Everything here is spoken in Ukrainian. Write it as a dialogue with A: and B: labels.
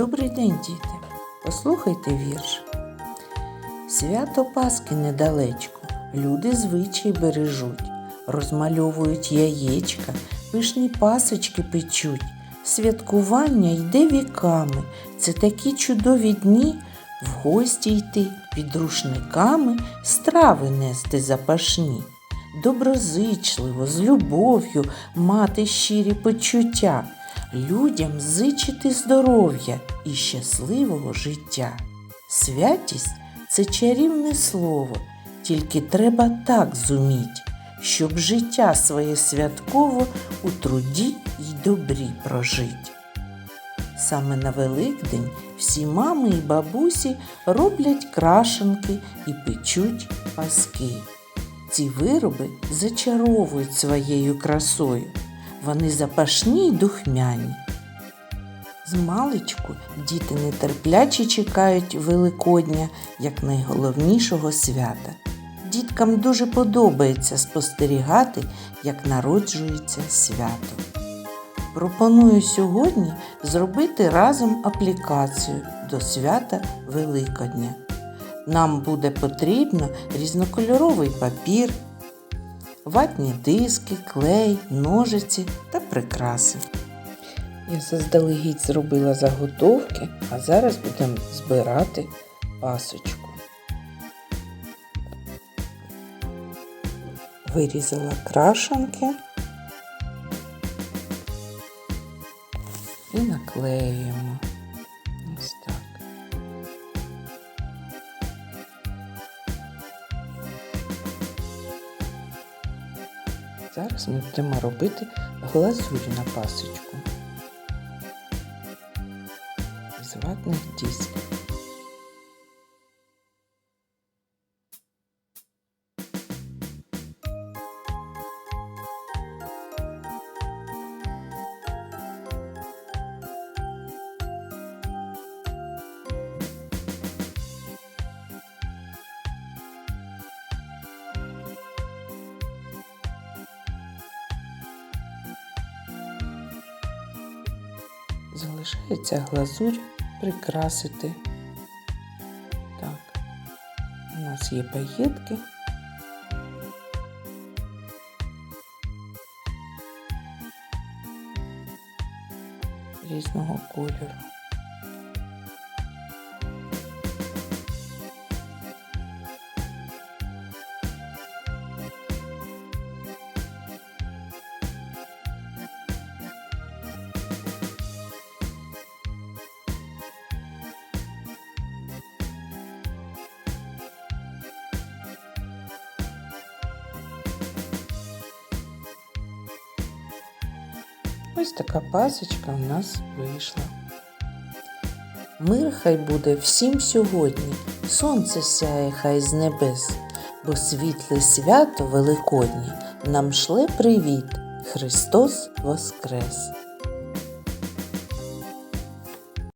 A: Добрий день, діти. Послухайте вірш. Свято Пасхи недалечко, люди звичай бережуть, розмальовують яєчка, пишні пасочки печуть. Святкування йде віками. Це такі чудові дні. В гості йти під рушниками, страви нести запашні. Доброзичливо, з любов'ю мати щирі почуття, людям зичити здоров'я і щасливого життя. Святість це чарівне слово, тільки треба так зуміть, щоб життя своє святково у труді й добрі прожить. Саме на Великдень всі мами і бабусі роблять крашенки і печуть паски. Ці вироби зачаровують своєю красою. Вони запашні й духмяні. Змалечку діти нетерпляче чекають Великодня як найголовнішого свята. Діткам дуже подобається спостерігати, як народжується свято. Пропоную сьогодні зробити разом аплікацію до свята Великодня. Нам буде потрібно різнокольоровий папір, ватні диски, клей, ножиці та прикраси. Я заздалегідь зробила заготовки, а зараз будемо збирати пасочку. Вирізала крашенки і наклеюємо. Зараз ми будемо робити глазурь на пасочку з ватних дисків. Залишається глазурь прикрасити. Так, у нас є паєтки. Різного кольору. Ось така пасочка у нас вийшла. Мир хай буде всім сьогодні, сонце сяє хай з небес, бо світле свято Великоднє нам шле привіт, Христос Воскрес!